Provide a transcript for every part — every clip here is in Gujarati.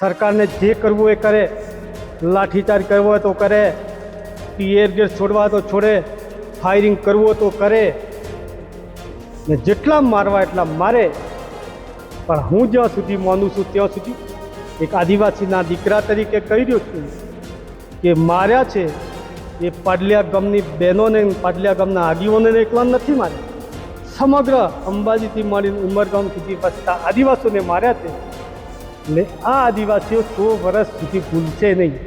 સરકારને જે કરવું એ કરે, લાઠીચાર્જ કરવો હોય તો કરે ટીયર ગેસ છોડવા તો છોડે, ફાયરિંગ કરવું તો કરે. ને જેટલા મારવા એટલા મારે. પણ હું જ્યાં સુધી માનું છું ત્યાં સુધી એક આદિવાસીના દીકરા તરીકે કહી રહ્યો છું કે માર્યા છે એ પાડલિયા ગામની બહેનોને, પાડલિયા ગામના આગીઓને એકલા નથી માર્યા. સમગ્ર અંબાજીથી માંડીને ઉમરગામ સુધી વસતા આદિવાસીઓને માર્યા છે. ને આ આદિવાસીઓ સો વર્ષ સુધી ભૂલશે નહીં.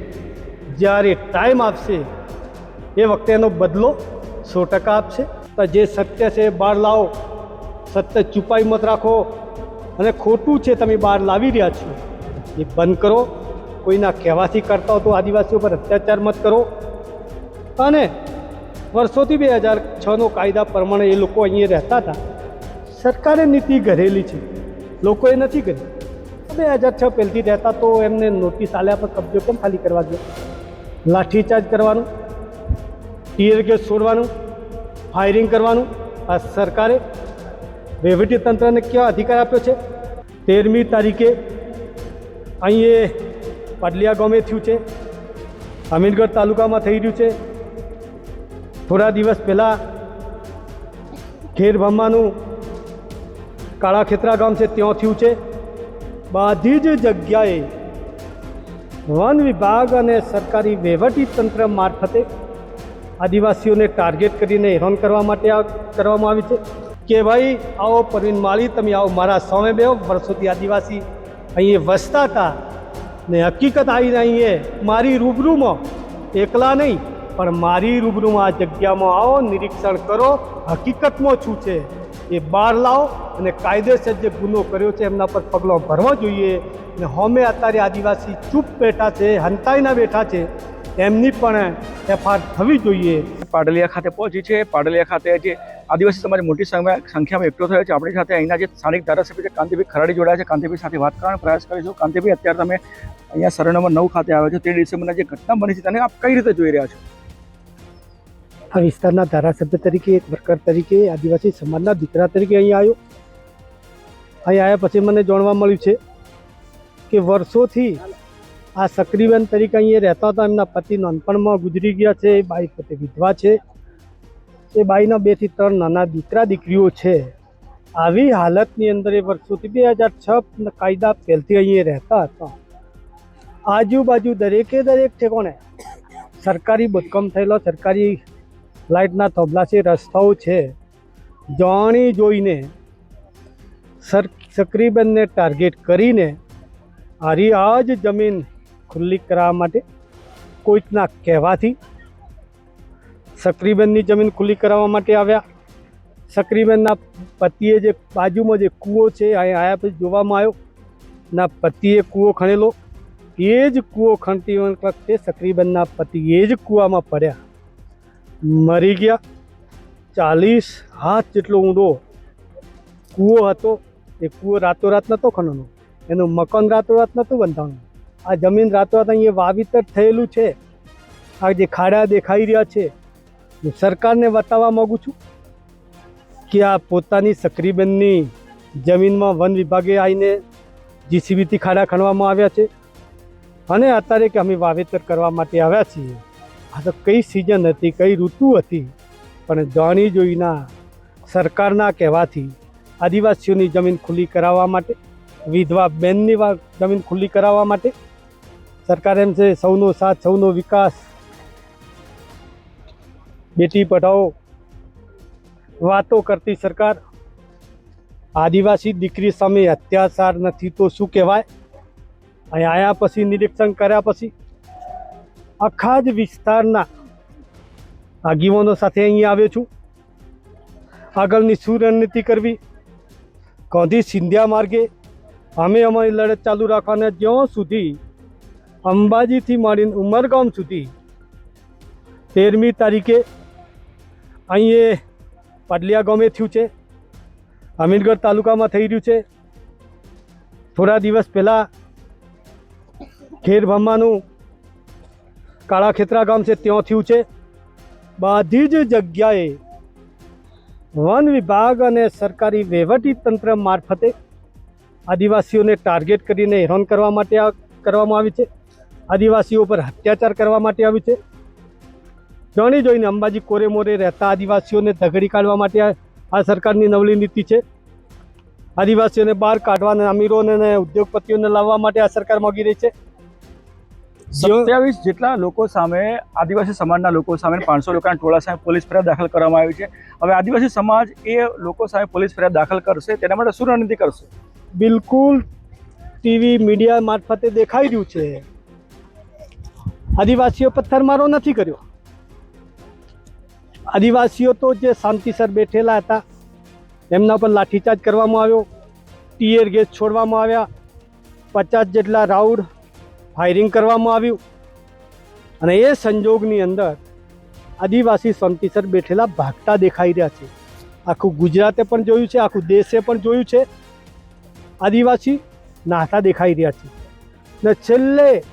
જ્યારે ટાઈમ આપશે, એ વખતે એનો બદલો સો ટકા આપશે. તો જે સત્ય છે એ બહાર લાવો. સત્ય છુપાઈ મત રાખો. અને ખોટું છે તમે બહાર લાવી રહ્યા છો, એ બંધ કરો. કોઈના કહેવાથી કરતા હો તો આદિવાસીઓ પર અત્યાચાર મત કરો. અને વર્ષોથી બે હજાર છનો કાયદા પ્રમાણે એ લોકો અહીંયા રહેતા હતા. સરકારે નીતિ ઘરેલી છે. લોકોએ નથી કરી. બે હજાર છ પહેલથી રહેતા તો એમને નોટિસ આલ્યા પર કબજો કેમ ખાલી કરવા દો લાઠીચાર્જ કરવાનું ટીયર ગેસ છોડવાનું ફાયરિંગ કરવાનું, આ સરકારે વહીવટી તંત્રને કેવા અધિકાર આપ્યો છે? તેરમી તારીખે અહીં પાડલિયા ગામે થયું છે અમીરગઢ તાલુકામાં થઈ રહ્યું છે. થોડા દિવસ પહેલાં ખેરભામાનું કાળા ખેતરા ગામ છે, ત્યાં થયું છે. બધી જ જગ્યાએ વન વિભાગ અને સરકારી વહીવટી તંત્ર મારફતે આદિવાસીઓને ટાર્ગેટ કરીને હેરાન કરવા માટે આ કરવામાં આવી છે. કે ભાઈ, આવો પરવીન માળી, તમે આવો મારા સામે બેહો. વર્ષોથી આદિવાસી અહીં વસતા હતા ને હકીકત આવીને અહીં મારી રૂબરૂમાં એકલા નહીં, પણ મારી રૂબરૂમાં આ જગ્યામાં આવો, નિરીક્ષણ કરો. હકીકતમાં શું છે? એ બહાર લાવો અને કાયદેસર જે ગુનો કર્યો છે એમના પર પગલો ભરવા જોઈએ. ને હોમે અત્યારે આદિવાસી ચૂપ બેઠા છે, હંતાઈના બેઠા છે, એમની પણ એફઆર થવી જોઈએ. પાડલિયા ખાતે પહોંચી છે. પાડલિયા ખાતે જે આદિવાસી સમાજ મોટી સંખ્યા- સંખ્યામાં એકઠો થયો છે. આપણી સાથે અહીંના જે સ્થાનિક ધારાસભ્ય છે, કાંતિભાઈ ખરાડી જોડાયા છે. કાંતિભાઈ સાથે વાત કરવાનો પ્રયાસ કરીશું. કાંતિભાઈ, અત્યારે તમે અહીંયા સરળ નંબર નવ ખાતે આવ્યો છો. તે ડિસેમ્બરના જે ઘટના બની છે, તેને આપ કઈ રીતે જોઈ રહ્યા છો? આ વિસ્તારના ધારાસભ્ય તરીકે એક વર્કર તરીકે, આદિવાસી સમાજના દીકરા તરીકે અહીં આવ્યો. અહીં આવ્યા પછી મને જાણવા મળ્યું છે કે વર્ષોથી આ સક્રિયબેન તરીકે અહીંયા રહેતા હતા. એમના પતિ નાનપણમાં ગુજરી ગયા છે, એ બાઈ પોતે વિધવા છે. એ બાઈના બેથી ત્રણ નાના દીકરા દીકરીઓ છે. આવી હાલતની અંદર એ વર્ષોથી બે હજાર છ કાયદા પહેલથી અહીંયા રહેતા હતા. આજુબાજુ દરેકે દરેક ઠેકોણે સરકારી બોધકામ થયેલો, સરકારી લાઇટના છે, રસ્તાઓ છે. જાણી જોઈને સર, સક્રીબેનને ટાર્ગેટ કરીને આરી આ જ જમીન ખુલ્લી કરાવવા માટે કોઈકના કહેવાથી સક્રીબેનની જમીન ખુલ્લી કરાવવા માટે આવ્યા. સક્રીબેનના પતિએ જે બાજુમાં જે કૂવો છે, અહીં આવ્યા પછી જોવામાં આવ્યો. ના, પતિએ કૂવો ખણેલો. એ જ કૂવો ખણતી વખતે સક્રીબેનના પતિ એ જ કૂવામાં પડ્યા. મરી ગયા. ચાલીસ હાથ જેટલો ઊંડો કૂવો હતો. એ કૂવો રાતોરાત નહોતો ખનનો એનું મકાન રાતોરાત નહોતું બંધાવાનું આ જમીન રાતોરાત અહીંયા વાવેતર થયેલું છે. આ જે ખાડા દેખાઈ રહ્યા છે હું સરકારને બતાવવા માગું છું કે આ પોતાની સક્રીબેનની જમીનમાં વન વિભાગે આવીને જીસીબીથી ખાડા ખણવામાં આવ્યા છે. અને અત્યારે કે અમે વાવેતર કરવા માટે આવ્યા છીએ. આ તો કઈ સિઝન હતી, કઈ ઋતુ હતી, પણ જાણી જોઈના સરકારના કહેવાથી આદિવાસીઓની જમીન ખુલ્લી કરાવવા માટે, વિધવા બેનની જમીન ખુલ્લી કરાવવા માટે સરકાર એમ છે, સૌનો સાથ, સૌનો વિકાસ. બેટી પઢાઓ, વાતો કરતી સરકાર, આદિવાસી દીકરી સામે અત્યાચાર નથી તો શું કહેવાય? અહીં આવ્યા પછી નિરીક્ષણ કર્યા પછી આખા જ વિસ્તારના આગેવાનો સાથે અહીં આવ્યો છું. આગળની શું રણનીતિ કરવી. ગાંધી સિંધિયા માર્ગે અમે અમારી લડત ચાલુ રાખવાના જ્યાં સુધી અંબાજીથી માંડીને ઉમરગામ સુધી તેરમી તારીખે અહીં પાટલિયા ગામે થયું છે. અમીરગઢ તાલુકામાં થઈ રહ્યું છે. થોડા દિવસ પહેલાં ખેરભામાનું કાળા ખેતરા ગામ છે, ત્યાં થયું છે. બધી જ જગ્યાએ વન વિભાગ અને સરકારી વહીવટી તંત્ર મારફતે આદિવાસીઓને ટાર્ગેટ કરીને હેરાન કરવા માટે કરવામાં આવી છે. આદિવાસીઓ પર અત્યાચાર કરવા માટે આવી છે. જાણી જોઈને અંબાજી કોરે મોરે રહેતા આદિવાસીઓને ધગડી કાઢવા માટે આ સરકારની નવલી નીતિ છે. આદિવાસીઓને બહાર કાઢવાના અમીરોને ઉદ્યોગપતિઓને લાવવા માટે આ સરકાર માગી રહી છે. સત્યાવીસ જેટલા લોકો સામે આદિવાસી સમાજના લોકો સામે પાંચસો લોકોના ટોળા સામે પોલીસ ફરિયાદ દાખલ કરવામાં આવી છે. હવે આદિવાસી સમાજ એ લોકો સામે પોલીસ ફરિયાદ દાખલ કરશે તેના માટે શું રણનીતિ કરશે? બિલકુલ ટીવી મીડિયા મારફતે દેખાઈ રહ્યું છે. આદિવાસીઓ પથ્થરમારો નથી કર્યો. આદિવાસીઓ તો જે શાંતિસર બેઠેલા હતા એમના પર લાઠીચાર્જ કરવામાં આવ્યો ટીયર ગેસ છોડવામાં આવ્યા પચાસ જેટલા રાઉન્ડ ફાયરિંગ કરવામાં આવ્યું. અને એ સંજોગની અંદર આદિવાસી સંતિસર બેઠેલા ભાગતા દેખાઈ રહ્યા છે. આખું ગુજરાતે પણ જોયું છે, આખું દેશે પણ જોયું છે. આદિવાસી નાતા દેખાઈ રહ્યા છે. ને છેલ્લે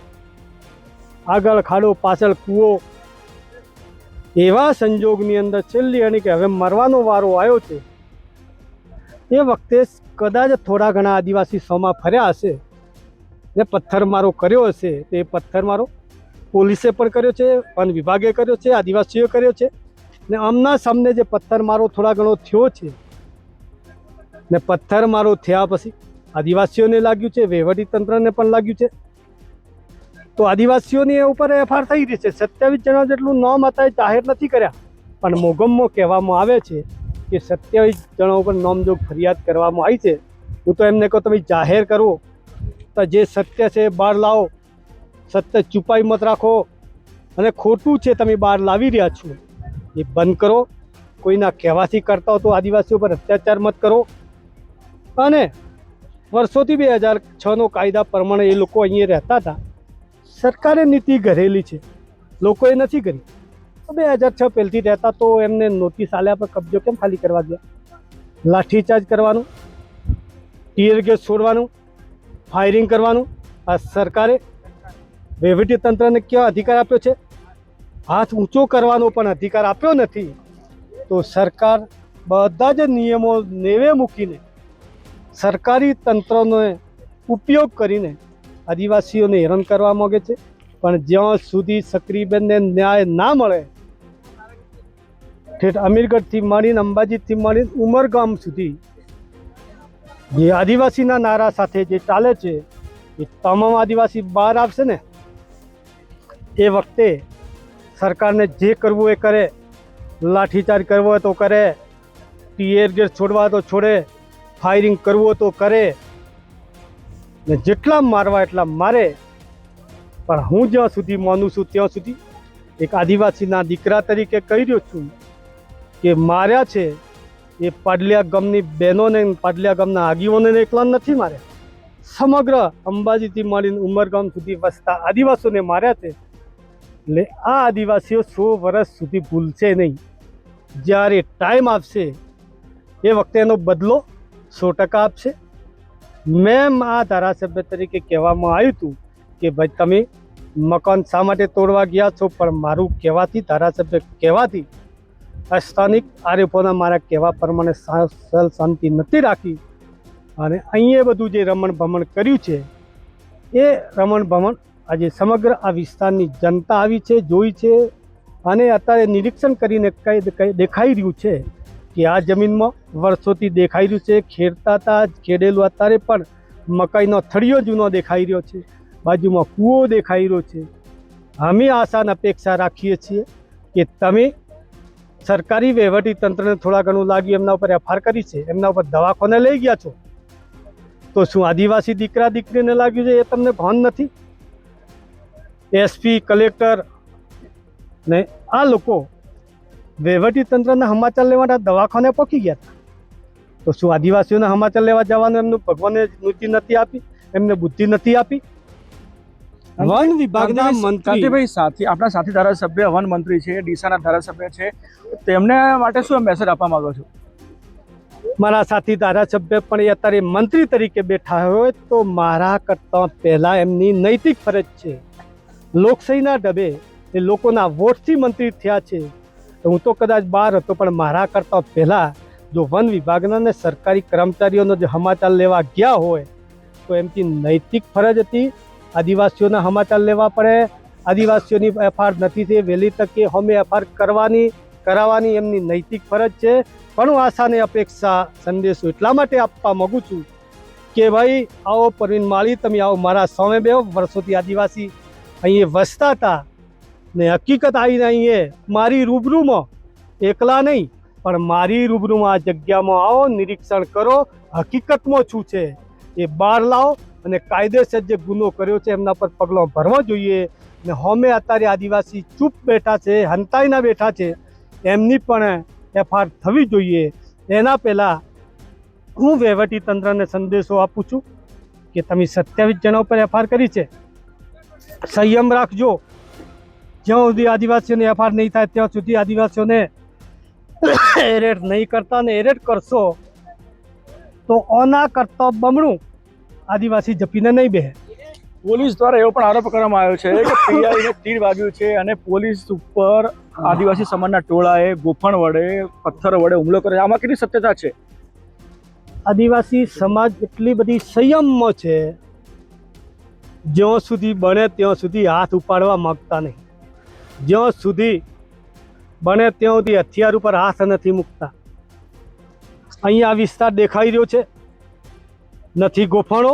આગળ ખાડો, પાછળ કૂવો. એવા સંજોગની અંદર છેલ્લી અણી કે હવે મરવાનો વારો આવ્યો છે. એ વખતે કદાચ થોડા ઘણા આદિવાસી સોમાં ફર્યા હશે. ને પથ્થરમારો કર્યો હશે, તે પથ્થરમારો પોલીસે પણ કર્યો છે, વન વિભાગે કર્યો છે, આદિવાસીઓએ કર્યો છે. ને આમના સામને જે પથ્થરમારો થોડા ઘણો થયો છે, ને પથ્થરમારો થયા પછી આદિવાસીઓને લાગ્યું છે વહીવટી તંત્રને પણ લાગ્યું છે. તો આદિવાસીઓની ઉપર એફઆર થઈ રહી છે. સત્યાવીસ જણા જેટલું નામ હતા એ જાહેર નથી કર્યા. પણ મોગમમાં કહેવામાં આવે છે કે સત્યાવીસ જણા ઉપર નામજોગ ફરિયાદ કરવામાં આવી છે. હું તો એમને કહું, તમે જાહેર કરવો તો જે સત્ય છે એ બહાર લાવો. સત્ય છુપાઈ મત રાખો. અને ખોટું છે તમે બહાર લાવી રહ્યા છો. એ બંધ કરો. કોઈના કહેવાથી કરતા હો તો આદિવાસીઓ પર અત્યાચાર મત કરો. અને વર્ષોથી બે હજાર છનો કાયદા પ્રમાણે એ લોકો અહીંયા રહેતા હતા. સરકારે નીતિ ઘરેલી છે. લોકોએ નથી કરી. બે હજાર છ પહેલથી રહેતા તો એમને નોટિસ આલ્યા પર કબજો કેમ ખાલી કરવા ગયા? લાઠીચાર્જ કરવાનું? ટીયર ગેસ છોડવાનું? ફાયરિંગ કરવાનું આ સરકારે વહીવટી તંત્રને કયો અધિકાર આપ્યો છે? હાથ ઊંચો કરવાનો પણ અધિકાર આપ્યો નથી. તો સરકાર બધા જ નિયમો નેવે મૂકીને સરકારી તંત્રનો ઉપયોગ કરીને આદિવાસીઓને હેરાન કરવા માગે છે. પણ જ્યાં સુધી સક્રીબેનને ન્યાય ના મળે, ઠેઠ અમીરગઢથી માંડીને અંબાજીથી માંડીને ઉમરગામ સુધી જે આદિવાસીના નારા સાથે જે ચાલે છે, એ તમામ આદિવાસી બહાર આવશે ને? એ વખતે સરકારને જે કરવું એ કરે, લાઠીચાર્જ કરવો હોય તો કરે, ટીયર ગેસ છોડવા તો છોડે, ફાયરિંગ કરવું તો કરે, ને જેટલા મારવા એટલા મારે. પણ હું જ્યાં સુધી માનું છું ત્યાં સુધી એક આદિવાસીના દીકરા તરીકે કહી રહ્યો છું કે માર્યા છે એ પાડલિયા ગામની બહેનોને પાડલિયા ગામના આગેવાનોને એકલા નથી માર્યા. સમગ્ર અંબાજીથી માંડીને ઉમરગામ સુધી વસતા આદિવાસીઓને માર્યા છે. એટલે આ આદિવાસીઓ સો વર્ષ સુધી ભૂલશે નહીં. જ્યારે ટાઈમ આપશે, એ વખતે એનો બદલો સો ટકા આપશે. મેમ આ ધારાસભ્ય તરીકે કહેવામાં આવ્યું હતું કે ભાઈ, તમે મકાન શા માટે તોડવા ગયા છો? પણ મારું કહેવાથી, ધારાસભ્ય કહેવાથી સ્થાનિક આરોપોના મારા કહેવા પ્રમાણે સહલ શાંતિ નથી રાખી. અને અહીંયા બધું જે રમણ ભમણ કર્યું છે, એ રમણ ભમણ આજે સમગ્ર આ વિસ્તારની જનતા આવી છે, જોઈ છે. અને અત્યારે નિરીક્ષણ કરીને કઈ કઈ દેખાઈ રહ્યું છે કે આ જમીનમાં વર્ષોથી દેખાઈ રહ્યું છે, ખેડતા હતા, ખેડેલું અત્યારે પણ મકાઈનો થળિયો જૂનો દેખાઈ રહ્યો છે, બાજુમાં કૂવો દેખાઈ રહ્યો છે. અમે આશા અને અપેક્ષા રાખીએ છીએ કે તમે સરકારી વહીવટી તંત્રને થોડા ઘણું લાગ્યું, એમના ઉપર એફઆર કરી છે, એમના ઉપર દવાખાને લઈ ગયા છો. તો શું આદિવાસી દીકરા દીકરીને લાગ્યું છે એ તમને ભાન નથી? એસપી કલેક્ટર ને આ લોકો વહીવટી તંત્રના સમાચાર લેવા દવાખાને પહોંચી ગયા હતા. તો શું આદિવાસીઓને સમાચાર લેવા જવાનું એમનું ભગવાને નીતિ નથી આપી, એમને બુદ્ધિ નથી આપી? વન વિભાગના મંત્રી. કાંતિભાઈ સાથી આપણા સાથી ધારાસભ્ય વન મંત્રી છે ડીસાના ધારાસભ્ય છે. તેમને માટે શું મેસેજ આપવા માંગો છો? મારા સાથી ધારાસભ્ય પણ એ અત્યારે મંત્રી તરીકે બેઠા હોય તો મારા કરતાં પહેલાં એમની નૈતિક ફરજ છે. લોકશાહીના ડબે એ લોકોના વોટથી મંત્રી થયા છે. હું તો કદાચ બહાર હતો પણ મારા કરતાં પહેલાં જો વન વિભાગના ને સરકારી કર્મચારીઓનો જે સમાચાર લેવા ગયા હોય તો એમની નૈતિક ફરજ હતી આદિવાસીઓના સમાચાર લેવા પડે. આદિવાસીઓની એફઆર નથી થઈ, વહેલી તકે અમે એફઆર કરવાની, કરાવવાની એમની નૈતિક ફરજ છે. પણ હું આશાને અપેક્ષા સંદેશો એટલા માટે આપવા માગું છું કે ભાઈ, આવો પરવીન માળી, તમે આવો મારા સામે બે વર્ષોથી આદિવાસી અહીં વસતા હતા ને હકીકત આવીને અહીં મારી રૂબરૂમાં એકલા નહીં, પણ મારી રૂબરૂમાં આ જગ્યામાં આવો, નિરીક્ષણ કરો. હકીકતમાં શું છે? એ બહાર લાવો. અને કાયદેસર જે ગુનો કર્યો છે, એમના પર પગલો ભરવા જોઈએ. ને હોમે અત્યારે આદિવાસી ચૂપ બેઠા છે, હંતાઈના બેઠા છે. એમની પણ એફઆર થવી જોઈએ. એના પહેલાં હું વહીવટી તંત્રને સંદેશો આપું છું કે તમે સત્યાવીસ જણા ઉપર એફઆર કરી છે. સંયમ રાખજો. જ્યાં સુધી આદિવાસીઓને એફઆર નહીં થાય, ત્યાં સુધી આદિવાસીઓને એરેટ નહીં કરતા ને એરેટ કરશો, તો ઓના કરતા બમણું આદિવાસી જપીને નહીં બેહે. પોલીસ દ્વારા એવો પણ આરોપ કરવામાં આવ્યો છે કે પીઆઈને તીર વાગ્યું છે અને પોલીસ ઉપર આદિવાસી સમાજના ટોળાએ ગોફણ વડે, પથ્થર વડે હુમલો કર્યો આમાં કેટલી સત્યતા છે? આદિવાસી સમાજ એટલી બધી સંયમમાં છે, જ્યાં સુધી બને ત્યાં સુધી હાથ ઉપાડવા માંગતા નહીં. જ્યાં સુધી બને ત્યાં સુધી હથિયાર ઉપર હાથ નથી મૂકતા. અહીંયા વિસ્તાર દેખાઈ રહ્યો છે. નથી ગોફણો,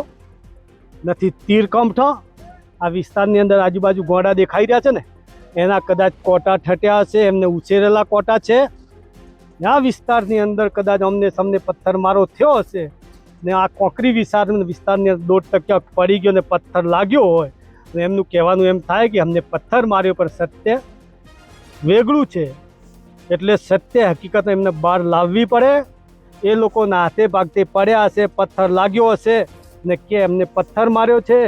નથી તીર કમઠો. આ વિસ્તારની અંદર આજુબાજુ ગોડા દેખાઈ રહ્યા છે ને, એના કદાચ કોટા ઠટ્યા હશે, એમને ઉછેરેલા કોટા છે. આ વિસ્તારની અંદર કદાચ અમને સમને પથ્થર મારો થયો હશે, ને આ કોકરી વિસ્તાર વિસ્તારની અંદર દોઢ ટકા પડી ગયો ને પથ્થર લાગ્યો હોય અને એમનું કહેવાનું એમ થાય કે અમને પથ્થર માર્યો પર સત્ય વેગળું છે. એટલે સત્ય હકીકત એમને બહાર લાવવી પડે. એ લોકોના હાથે ભાગતે પડ્યા હશે, પથ્થર લાગ્યો હશે ને કે એમને પથ્થર માર્યો છે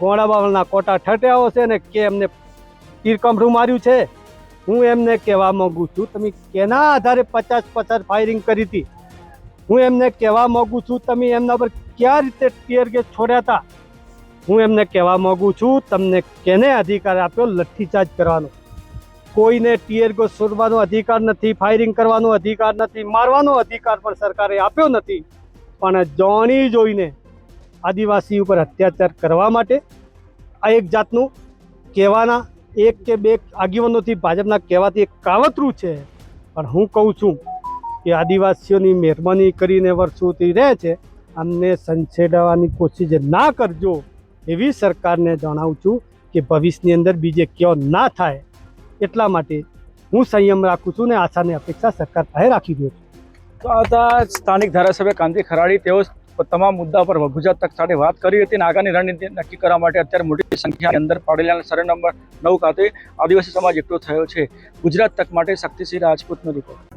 ગોળા બાવળના કોટા ઠટ્યા હશે ને કે એમને તીરકમરું માર્યું છે. હું એમને કહેવા માગું છું, તમે કેના આધારે પચાસ પચાસ ફાયરિંગ કરી હતી? હું એમને કહેવા માગું છું, તમે એમના પર કયા રીતે ટીયર ગેસ છોડ્યા હતા? હું એમને કહેવા માગું છું, તમને કેને અધિકાર આપ્યો લઠ્ઠીચાર્જ કરવાનો? કોઈને ટીયર ગો છોડવાનો અધિકાર નથી, ફાયરિંગ કરવાનો અધિકાર નથી, મારવાનો અધિકાર પણ સરકારે આપ્યો નથી. પણ જાણી જોઈને આદિવાસી ઉપર અત્યાચાર કરવા માટે આ એક જાતનું કહેવાના એક કે બે આગેવાનોથી ભાજપના કહેવાથી એક કાવતરું છે. પણ હું કહું છું કે આદિવાસીઓની મહેરબાની કરીને વર્ષોથી રહે છે. અમને સંછેડવાની કોશિશ ના કરજો એવી સરકારને જણાવું છું કે ભવિષ્યની અંદર બીજે કયો ના થાય. એટલા માટે હું સંયમ રાખું છું ને આશાની અપેક્ષા સરકાર પાસે રાખી દઉં તો આ સ્થાનિક ધારાસભ્ય કાંતિ ખરાડી. તેઓ તમામ મુદ્દા પર ગુજરાત તક સાથે વાત કરી હતી અને આગામી રણનીતિ નક્કી કરવા માટે અત્યારે મોટી સંખ્યાની અંદર પાડેલા સર્વે નંબર નવ ખાતે આદિવાસી સમાજ એકઠો થયો છે. ગુજરાત તક માટે શક્તિસિંહ રાજપૂતનો રિપોર્ટ